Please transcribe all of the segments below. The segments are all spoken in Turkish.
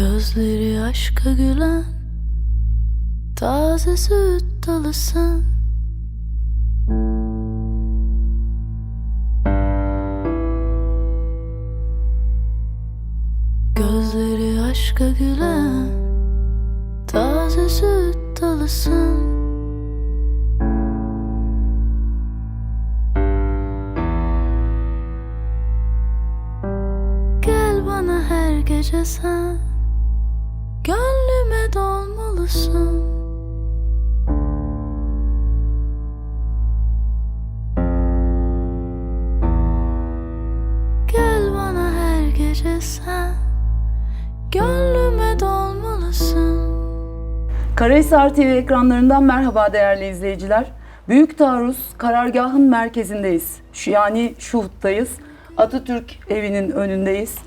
Gözleri aşka gülen Taze süt dalısın Gözleri aşka gülen Taze süt dalısın Gel bana her gece sen dolmalısın Gel bana her gece sen Gönlüme dolmalısın Karahisar TV ekranlarından merhaba değerli izleyiciler. Büyük Taarruz karargahın merkezindeyiz. Şu, yani Şuhut'tayız. Atatürk evinin önündeyiz.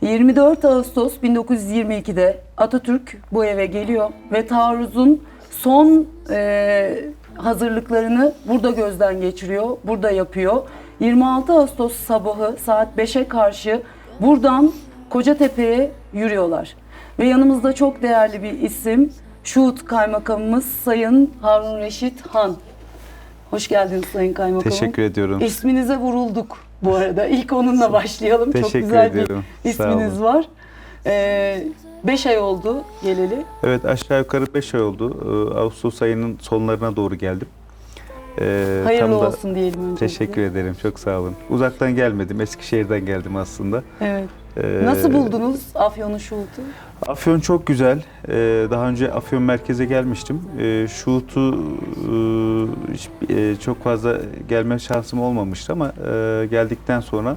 24 Ağustos 1922'de Atatürk bu eve geliyor ve taarruzun son e, hazırlıklarını burada gözden geçiriyor, burada yapıyor. 26 Ağustos sabahı saat 5'e karşı buradan Kocatepe'ye yürüyorlar. Ve yanımızda çok değerli bir isim Şuhut Kaymakamımız Sayın Harun Reşit Han. Hoş geldiniz Sayın Kaymakamım. Teşekkür ediyorum. İsminize vurulduk bu arada. İlk onunla başlayalım. Çok Teşekkür güzel ediyorum. bir isminiz var. Ee, beş ay oldu geleli. Evet aşağı yukarı 5 ay oldu. Ee, Ağustos ayının sonlarına doğru geldim. Ee, Hayırlı tam da- olsun diyelim öncelikle. Teşekkür ederim. Çok sağ olun. Uzaktan gelmedim. Eskişehir'den geldim aslında. Evet. Ee, Nasıl buldunuz Afyon'un Şuhut'u? Afyon çok güzel. Ee, daha önce Afyon merkeze gelmiştim. Ee, Şuhut'u e, hiç, e, çok fazla gelme şansım olmamıştı ama e, geldikten sonra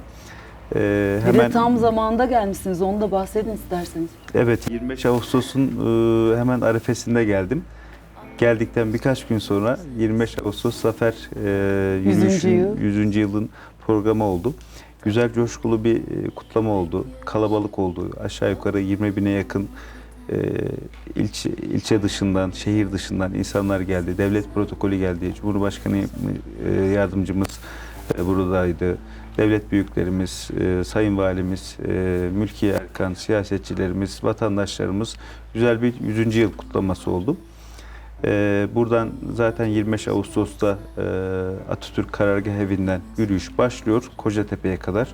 e, Bir hemen de tam zamanında gelmişsiniz. Onu da bahsedin isterseniz. Evet 25 Ağustos'un e, hemen arifesinde geldim. Geldikten birkaç gün sonra 25 Ağustos Zafer e, Yüzüncü yürüyüşün yıl. 100. yılın programı oldu. Güzel coşkulu bir e, kutlama oldu. Kalabalık oldu. Aşağı yukarı 20 bine yakın e, ilçe, ilçe dışından, şehir dışından insanlar geldi. Devlet protokolü geldi. Cumhurbaşkanı e, yardımcımız buradaydı. Devlet büyüklerimiz, e, sayın valimiz, e, mülki erkan, siyasetçilerimiz, vatandaşlarımız güzel bir 100. yıl kutlaması oldu. E, buradan zaten 25 Ağustos'ta e, Atatürk Karargah Evi'nden yürüyüş başlıyor. Kocatepe'ye kadar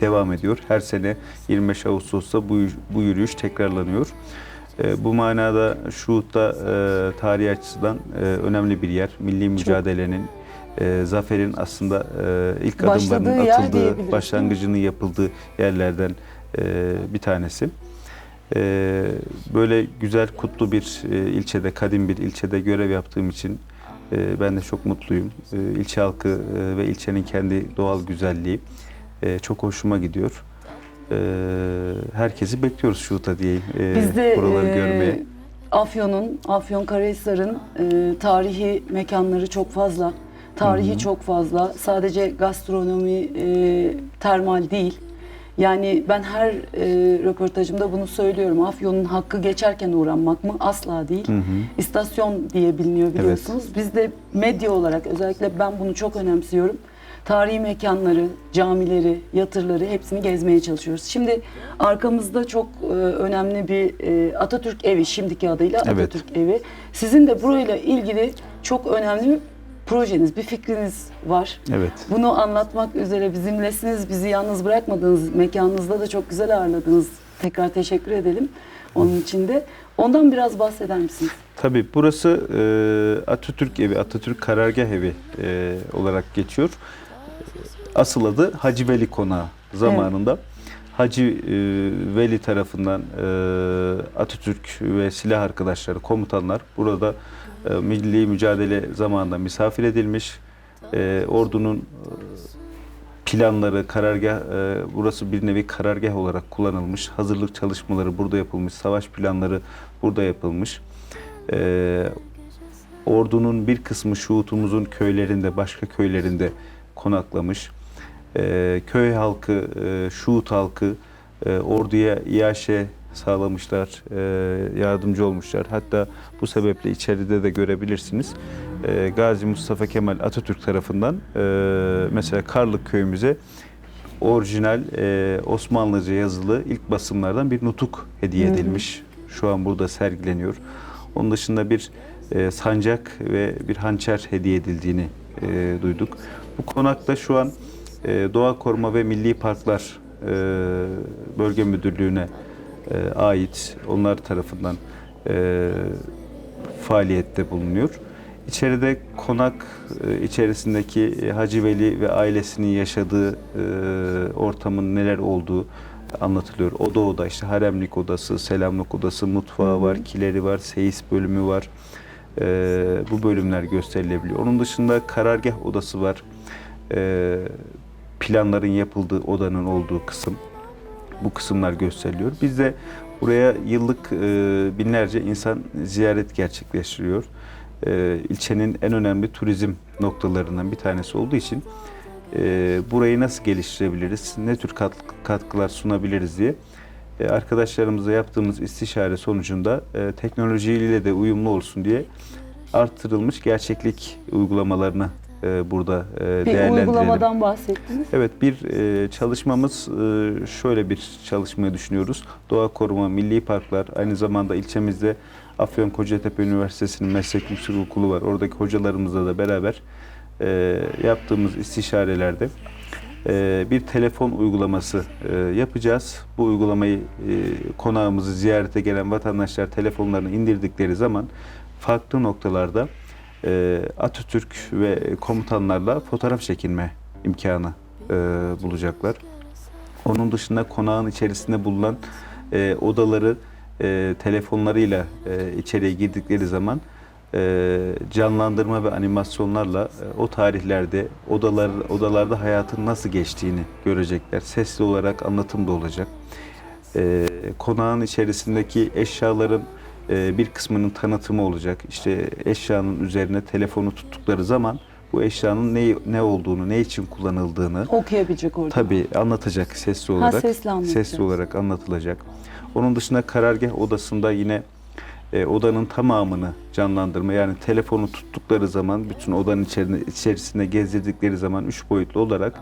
devam ediyor. Her sene 25 Ağustos'ta bu, bu yürüyüş tekrarlanıyor. E, bu manada Şuhut'ta e, tarihi açıdan e, önemli bir yer. Milli mücadelenin, e, zaferin aslında e, ilk Başladığı adımlarının yer atıldığı, diyebiliriz, başlangıcının yapıldığı yerlerden e, bir tanesi. E, böyle güzel, kutlu bir e, ilçede, kadim bir ilçede görev yaptığım için e, ben de çok mutluyum. E, ilçe halkı e, ve ilçenin kendi doğal güzelliği e, çok hoşuma gidiyor. E, herkesi bekliyoruz Şuhut'a diyeyim. E, Biz de buraları e, görmeye. Afyon'un, Afyonkarahisar'ın e, tarihi mekanları çok fazla. Tarihi çok fazla. Sadece gastronomi, e, termal değil. Yani ben her e, röportajımda bunu söylüyorum. Afyon'un hakkı geçerken uğranmak mı? Asla değil. İstasyon diye biliniyor biliyorsunuz. Biz de medya olarak özellikle ben bunu çok önemsiyorum. Tarihi mekanları, camileri, yatırları hepsini gezmeye çalışıyoruz. Şimdi arkamızda çok e, önemli bir e, Atatürk evi, şimdiki adıyla Evet. Atatürk evi. Sizin de burayla ilgili çok önemli projeniz, bir fikriniz var. Evet. Bunu anlatmak üzere bizimlesiniz. Bizi yalnız bırakmadınız. Mekanınızda da çok güzel ağırladınız. Tekrar teşekkür edelim onun için de. Ondan biraz bahseder misiniz? Tabii burası e, Atatürk Evi, Atatürk Karargah Evi e, olarak geçiyor. Asıl adı Hacı Veli Konağı zamanında. Hacı e, Veli tarafından e, Atatürk ve silah arkadaşları, komutanlar burada milli mücadele zamanında misafir edilmiş. E, ordunun planları, karargah, e, burası bir nevi karargah olarak kullanılmış. Hazırlık çalışmaları burada yapılmış, savaş planları burada yapılmış. E, ordunun bir kısmı Şuhut'umuzun köylerinde, başka köylerinde konaklamış. E, köy halkı, e, Şuhut halkı e, orduya iaşe sağlamışlar, e, yardımcı olmuşlar. Hatta bu sebeple içeride de görebilirsiniz. E, Gazi Mustafa Kemal Atatürk tarafından e, mesela Karlık köyümüze orijinal e, Osmanlıca yazılı ilk basımlardan bir nutuk hediye edilmiş. Şu an burada sergileniyor. Onun dışında bir e, sancak ve bir hançer hediye edildiğini e, duyduk. Bu konakta şu an e, Doğa Koruma ve Milli Parklar e, Bölge Müdürlüğü'ne e, ait onlar tarafından e, faaliyette bulunuyor. İçeride konak e, içerisindeki e, Hacı Veli ve ailesinin yaşadığı e, ortamın neler olduğu anlatılıyor. Oda oda işte haremlik odası, selamlık odası, mutfağı var, kileri var, seyis bölümü var. E, bu bölümler gösterilebiliyor. Onun dışında karargah odası var. E, planların yapıldığı odanın olduğu kısım. Bu kısımlar gösteriliyor. Biz de buraya yıllık e, binlerce insan ziyaret gerçekleştiriyor. E, ilçenin en önemli turizm noktalarından bir tanesi olduğu için e, burayı nasıl geliştirebiliriz, ne tür kat- katkılar sunabiliriz diye e, arkadaşlarımızla yaptığımız istişare sonucunda e, teknolojiyle de uyumlu olsun diye artırılmış gerçeklik uygulamalarını e, burada e, Bir değerlendirelim. uygulamadan bahsettiniz. Evet bir e, çalışmamız e, şöyle bir çalışmayı düşünüyoruz. Doğa Koruma Milli Parklar aynı zamanda ilçemizde Afyon Kocatepe Üniversitesi'nin meslek yüksek okulu var. Oradaki hocalarımızla da beraber e, yaptığımız istişarelerde e, bir telefon uygulaması e, yapacağız. Bu uygulamayı e, konağımızı ziyarete gelen vatandaşlar telefonlarını indirdikleri zaman farklı noktalarda Atatürk ve komutanlarla fotoğraf çekinme imkanı e, bulacaklar. Onun dışında konağın içerisinde bulunan e, odaları e, telefonlarıyla e, içeriye girdikleri zaman e, canlandırma ve animasyonlarla e, o tarihlerde odalar odalarda hayatın nasıl geçtiğini görecekler. Sesli olarak anlatım da olacak. E, konağın içerisindeki eşyaların e, bir kısmının tanıtımı olacak. İşte eşyanın üzerine telefonu tuttukları zaman bu eşyanın ne ne olduğunu, ne için kullanıldığını Okuyabilecek orada. tabii anlatacak sesli olarak. sesli anlatacak. Sesli olarak anlatılacak. Onun dışında karargah odasında yine e, odanın tamamını canlandırma yani telefonu tuttukları zaman bütün odanın içerisinde, içerisinde gezdirdikleri zaman üç boyutlu olarak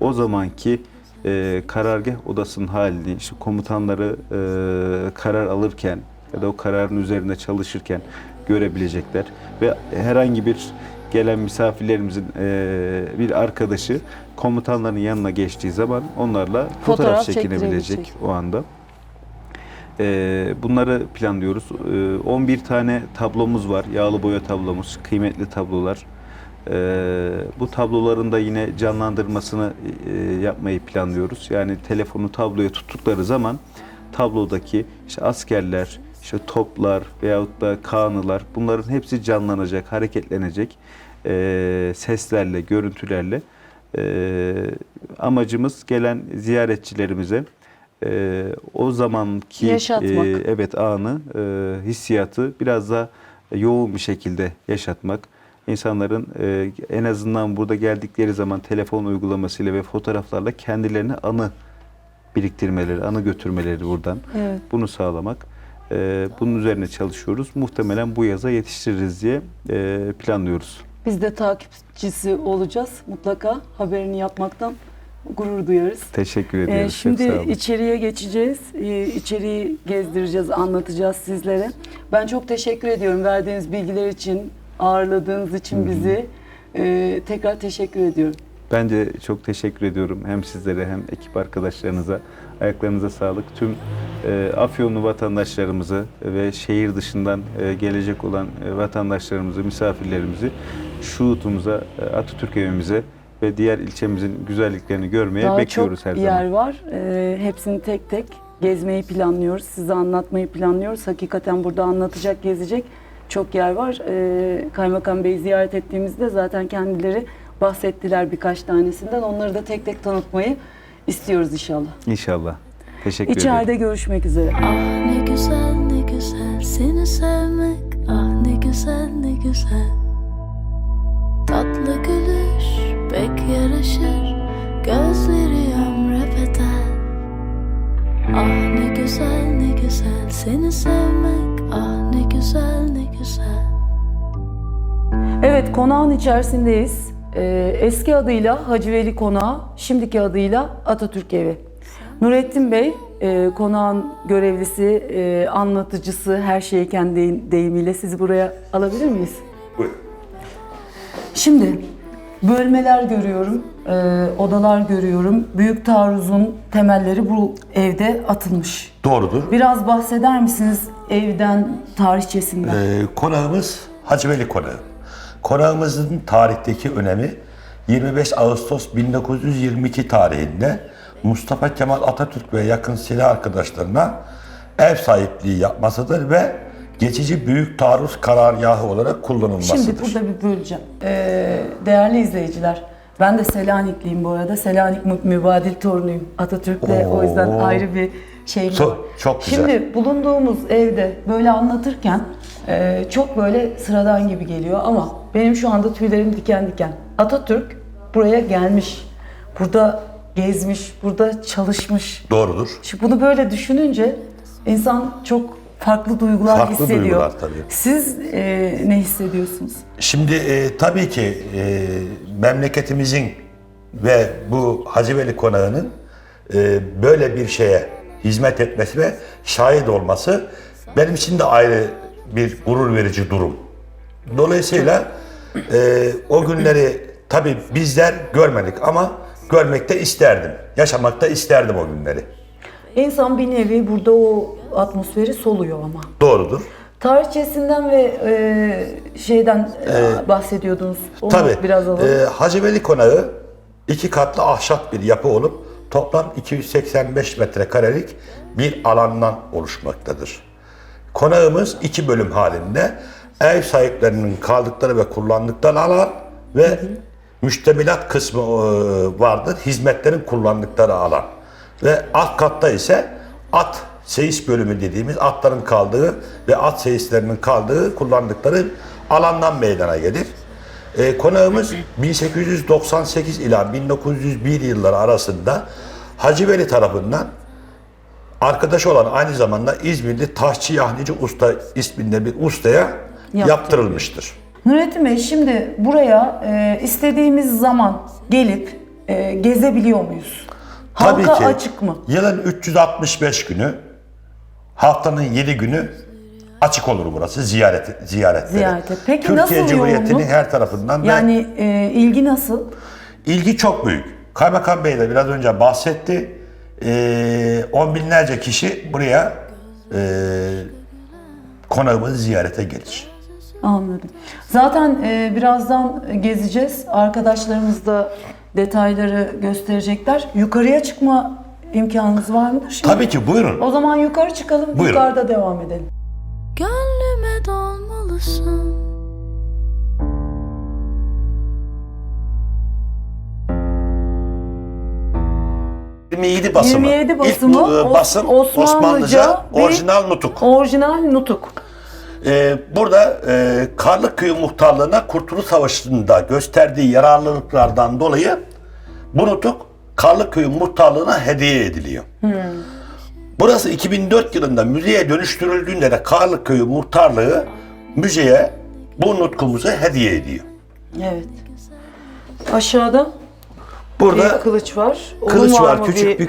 o zamanki e, karargah odasının halini işte komutanları e, karar alırken ya da o kararın üzerinde çalışırken görebilecekler ve herhangi bir gelen misafirlerimizin e, bir arkadaşı komutanların yanına geçtiği zaman onlarla fotoğraf, Fotoğraf çekinebilecek o anda. E, bunları planlıyoruz. E, 11 tane tablomuz var. Yağlı boya tablomuz, kıymetli tablolar. E, bu tabloların da yine canlandırmasını e, yapmayı planlıyoruz. Yani telefonu tabloya tuttukları zaman tablodaki işte askerler, işte toplar veyahut da kanılar bunların hepsi canlanacak, hareketlenecek e, seslerle, görüntülerle. E, amacımız gelen ziyaretçilerimize e, o zamanki Yaşatmak. e, evet anı, e, hissiyatı biraz daha yoğun bir şekilde yaşatmak. İnsanların e, en azından burada geldikleri zaman telefon uygulamasıyla ve fotoğraflarla kendilerine anı biriktirmeleri, anı götürmeleri buradan. Evet. Bunu sağlamak. E, bunun üzerine çalışıyoruz. Muhtemelen bu yaza yetiştiririz diye e, planlıyoruz. Biz de takipçisi olacağız. Mutlaka haberini yapmaktan gurur duyarız. Teşekkür Ee, ediyoruz. Çok şimdi içeriye geçeceğiz. Ee, içeriği gezdireceğiz, anlatacağız sizlere. Ben çok teşekkür ediyorum verdiğiniz bilgiler için, ağırladığınız için bizi. Ee, tekrar teşekkür ediyorum. Ben de çok teşekkür ediyorum hem sizlere hem ekip arkadaşlarınıza. Ayaklarınıza sağlık. Tüm e, Afyonlu vatandaşlarımızı ve şehir dışından e, gelecek olan e, vatandaşlarımızı, misafirlerimizi Şuhut'umuza, e, Atatürk evimize ve diğer ilçemizin güzelliklerini görmeye Daha bekliyoruz çok her yer zaman. var. Ee, hepsini tek tek gezmeyi planlıyoruz. Size anlatmayı planlıyoruz. Hakikaten burada anlatacak, gezecek çok yer var. Ee, Kaymakam Bey'i ziyaret ettiğimizde zaten kendileri bahsettiler birkaç tanesinden. Onları da tek tek tanıtmayı istiyoruz inşallah. İnşallah. Teşekkür ederim. İçeride görüşmek üzere. Ah ne güzel ne güzel seni sevmek Ah ne güzel ne güzel Tatlı gülüş pek yaraşır Gözleri ömre bedel Ah ne güzel ne güzel seni sevmek Ah ne güzel ne güzel Evet, konağın içerisindeyiz. Ee, eski adıyla Hacı Veli Konağı, şimdiki adıyla Atatürk Evi. Nurettin Bey, e, konağın görevlisi, e, anlatıcısı, her şeyi kendi deyim- deyimiyle sizi buraya alabilir miyiz? Buyurun. Şimdi bölmeler görüyorum, e, odalar görüyorum. Büyük taarruzun temelleri bu evde atılmış. Doğrudur. Biraz bahseder misiniz evden, tarihçesinden? Ee, konağımız Hacı Veli Konağı. Konağımızın tarihteki önemi 25 Ağustos 1922 tarihinde Mustafa Kemal Atatürk ve yakın silah arkadaşlarına ev sahipliği yapmasıdır ve geçici büyük taarruz karargahı olarak kullanılmasıdır. Şimdi burada bir böleceğim. Ee, değerli izleyiciler, ben de Selanikliyim bu arada. Selanik mü- mübadil torunuyum Atatürk'le. O yüzden Oo. ayrı bir şeyim Çok- var. çok güzel. Şimdi bulunduğumuz evde böyle anlatırken e, çok böyle sıradan gibi geliyor ama benim şu anda tüylerim diken diken. Atatürk buraya gelmiş, burada gezmiş, burada çalışmış. Doğrudur. Şimdi bunu böyle düşününce insan çok farklı duygular Farklı hissediyor. duygular tabii. Siz e, ne hissediyorsunuz? Şimdi e, tabii ki e, memleketimizin ve bu Hacı Veli Konağı'nın e, böyle bir şeye hizmet etmesi ve şahit olması benim için de ayrı bir gurur verici durum. Dolayısıyla e, o günleri tabii bizler görmedik ama görmek de isterdim. Yaşamak da isterdim o günleri. İnsan bir nevi burada o atmosferi soluyor ama. Doğrudur. Tarihçesinden ve e, şeyden e, bahsediyordunuz. Onu Tabii. biraz alalım. e, Hacı Veli Konağı iki katlı ahşap bir yapı olup toplam 285 metrekarelik bir alandan oluşmaktadır. Konağımız iki bölüm halinde ev sahiplerinin kaldıkları ve kullandıkları alan ve müştemilat kısmı e, vardır. Hizmetlerin kullandıkları alan. Ve alt katta ise at seyis bölümü dediğimiz atların kaldığı ve at seyislerinin kaldığı kullandıkları alandan meydana gelir. E, konağımız 1898 ila 1901 yılları arasında Hacı Veli tarafından arkadaş olan aynı zamanda İzmirli Taşçı Yahnici Usta isminde bir ustaya yaptırılmıştır. Nurettin Bey şimdi buraya e, istediğimiz zaman gelip e, gezebiliyor muyuz? Tabii Halka ki açık mı? yılın 365 günü haftanın 7 günü açık olur burası ziyaret ziyaretlere. Ziyarete. Peki Türkiye nasıl Cumhuriyeti'nin yoğunluk? her tarafından ve Yani e, ilgi nasıl? İlgi çok büyük. Kaymakam Bey de biraz önce bahsetti. Ee, on binlerce kişi buraya e, konağımızı ziyarete gelir. Anladım. Zaten e, birazdan gezeceğiz. Arkadaşlarımız da detayları gösterecekler. Yukarıya çıkma imkanınız var mıdır şimdi? Tabii ki buyurun. O zaman yukarı çıkalım, Buyurun. yukarıda devam edelim. Gönlüme dolmalısın 27 basımı. 27 basımı, İlk e, basım Osmanlıca Osmanlıca orijinal nutuk. Orijinal nutuk. Ee, burada e, Karlıkköy Muhtarlığı'na Kurtuluş Savaşı'nda gösterdiği yararlılıklardan dolayı bu nutuk Karlıköy Muhtarlığı'na hediye ediliyor. Burası 2004 yılında müzeye dönüştürüldüğünde de Karlıköy Muhtarlığı müzeye bu nutkumuzu hediye ediyor. Evet. Aşağıda Burada bir kılıç var. Onun kılıç var, mı küçük bir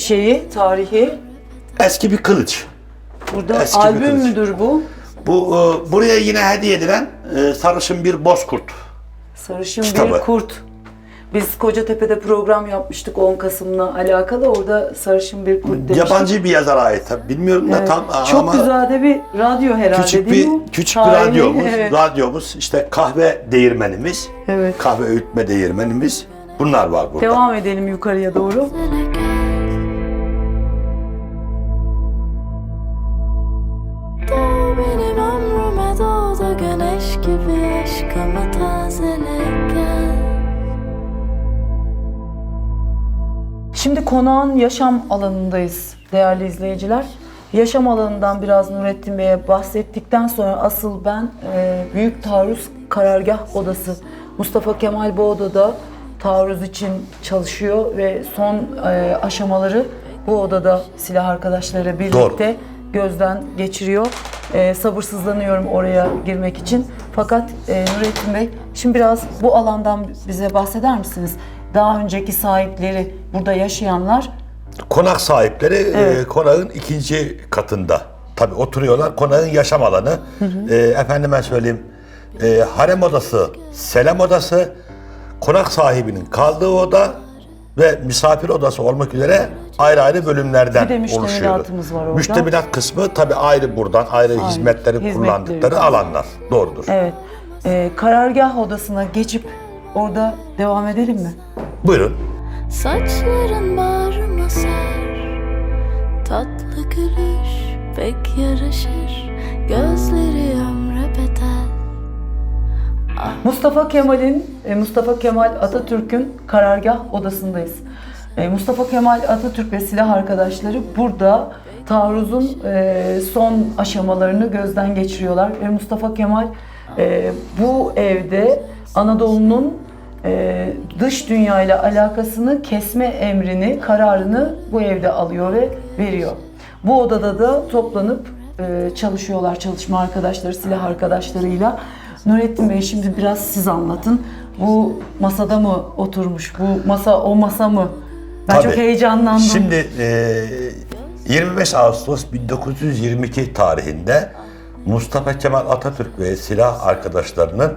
şeyi, tarihi. eski bir kılıç. Burada Eski bir albüm kılıç. müdür bu? Bu e, buraya yine hediye edilen e, sarışın bir bozkurt. Sarışın Kitabı. bir kurt. Biz Kocatepe'de program yapmıştık 10 Kasım'la alakalı. Orada sarışın bir kurt demiştik. Yabancı bir yazara ait tabii. Bilmiyorum da Evet. tam Çok ama güzel de bir radyo herhalde küçük değil bir mi? küçük bir Tarihi, radyomuz, Evet. radyomuz işte kahve değirmenimiz, Evet. kahve öğütme değirmenimiz. Bunlar var burada. Devam edelim yukarıya doğru. Doğ benim ömrüme doğ da güneş gibi aşkımı tazele gel Şimdi konağın yaşam alanındayız değerli izleyiciler. Yaşam alanından biraz Nurettin Bey'e bahsettikten sonra asıl ben e, Büyük Taarruz Karargah Odası Mustafa Kemal bu odada taarruz için çalışıyor ve son e, aşamaları bu odada silah arkadaşları birlikte gözden geçiriyor. e, sabırsızlanıyorum oraya girmek için. Fakat e, Nurettin Bey, şimdi biraz bu alandan bize bahseder misiniz? Daha önceki sahipleri, burada yaşayanlar Konak sahipleri e, Evet. konağın ikinci katında. Tabii oturuyorlar. Konağın yaşam alanı. E, efendime söyleyeyim. E, harem odası, selam odası, konak sahibinin kaldığı oda ve misafir odası olmak üzere ayrı ayrı bölümlerden Bir de oluşuyordu. var orada. Müştemilat kısmı tabii ayrı buradan ayrı, hizmetleri hizmetleri. kullandıkları alanlar. Doğrudur. Evet. Ee, karargah odasına geçip orada devam edelim mi? Buyurun. Saçların bağrıma sar Tatlı gülüş pek yaraşır Gözleri ömre bedel Mustafa Kemal'in, e, Mustafa Kemal Atatürk'ün karargah odasındayız. E, Mustafa Kemal Atatürk ve silah arkadaşları burada taarruzun e, son aşamalarını gözden geçiriyorlar ve Mustafa Kemal bu evde Anadolu'nun e, dış dünyayla alakasını kesme emrini, kararını bu evde alıyor ve veriyor. Bu odada da toplanıp e, çalışıyorlar çalışma arkadaşları, silah arkadaşlarıyla. Nurettin Bey şimdi biraz siz anlatın. Bu masada mı oturmuş? Bu masa o masa mı? Ben Tabii. çok heyecanlandım. Şimdi e, 25 Ağustos 1922 tarihinde Mustafa Kemal Atatürk ve silah arkadaşlarının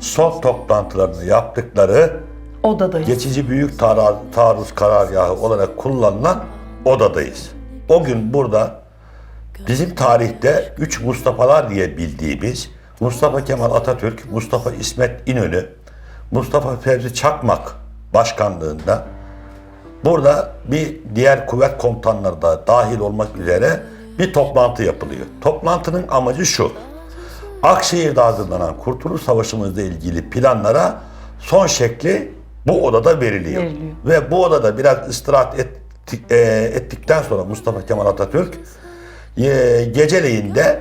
son toplantılarını yaptıkları odadayız. geçici büyük taarruz, taarruz karargahı olarak kullanılan odadayız. O gün burada bizim tarihte üç Mustafa'lar diye bildiğimiz Mustafa Kemal Atatürk, Mustafa İsmet İnönü, Mustafa Fevzi Çakmak başkanlığında burada bir diğer kuvvet komutanları da dahil olmak üzere bir toplantı yapılıyor. Toplantının amacı şu. Akşehir'de hazırlanan Kurtuluş Savaşımızla ilgili planlara son şekli bu odada veriliyor. Veriliyor. Ve bu odada biraz istirahat ettik- e, ettikten sonra Mustafa Kemal Atatürk e, geceleyin de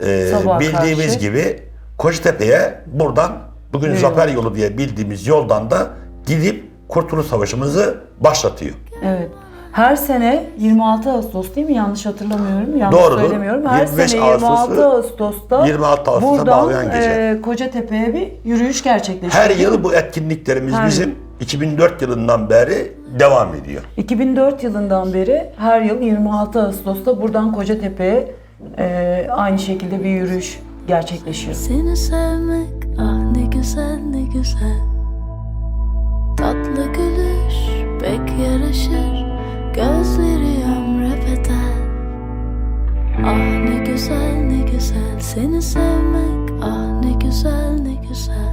e, Sabaha bildiğimiz karşı. gibi Kocatepe'ye buradan bugün Yürüyor. Zafer Yolu diye bildiğimiz yoldan da gidip Kurtuluş Savaşımızı başlatıyor. Evet. Her sene 26 Ağustos değil mi? Yanlış hatırlamıyorum. Yanlış Doğrudur. söylemiyorum. Her 25 sene 26 Ağustos'u- Ağustos'ta 26 Ağustos'a buradan gece. e, Kocatepe'ye bir yürüyüş gerçekleşiyor. Her yıl bu etkinliklerimiz Her bizim 2004 yılından beri devam ediyor. 2004 yılından beri her yıl 26 Ağustos'ta buradan Kocatepe'ye e, aynı şekilde bir yürüyüş gerçekleşiyor. Seni sevmek ah ne güzel ne güzel Tatlı gülüş pek yaraşır Gözleri ömre bedel Ah ne güzel ne güzel. Seni sevmek ah ne güzel ne güzel.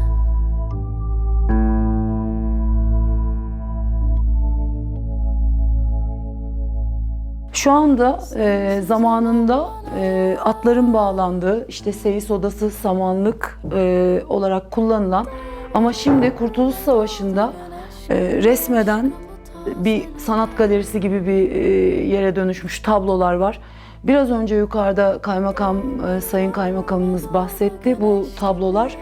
Şu anda e, zamanında e, atların bağlandığı işte seyis odası samanlık e, olarak kullanılan ama şimdi Kurtuluş Savaşı'nda e, resmeden bir sanat galerisi gibi bir e, yere dönüşmüş tablolar var. Biraz önce yukarıda kaymakam e, sayın kaymakamımız bahsetti. Bu tablolar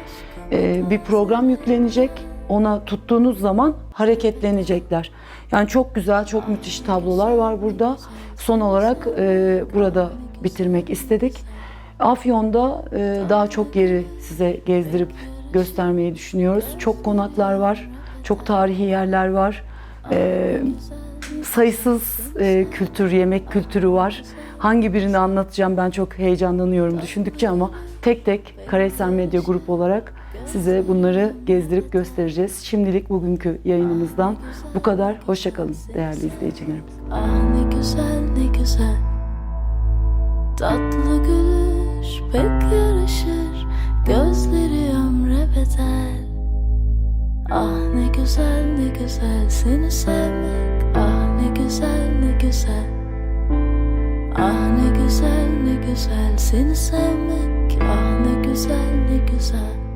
e, bir program yüklenecek. Ona tuttuğunuz zaman hareketlenecekler. Yani çok güzel, çok müthiş tablolar var burada. Son olarak burada bitirmek istedik. Afyon'da daha çok yeri size gezdirip göstermeyi düşünüyoruz. Çok konaklar var, çok tarihi yerler var. E, sayısız e, kültür, yemek kültürü var. Hangi birini anlatacağım ben çok heyecanlanıyorum düşündükçe ama tek tek Karahisar Medya Grup olarak size bunları gezdirip göstereceğiz. Şimdilik bugünkü yayınımızdan bu kadar. Hoşçakalın değerli izleyicilerimiz. Ah ne güzel ne güzel Tatlı gülüş pek yaraşır Gözleri ömre bedel Ah ne güzel ne güzel. Seni sevmek Ah ne güzel ne güzel. Ah ne güzel ne güzel. Seni sevmek Ah ne güzel ne güzel.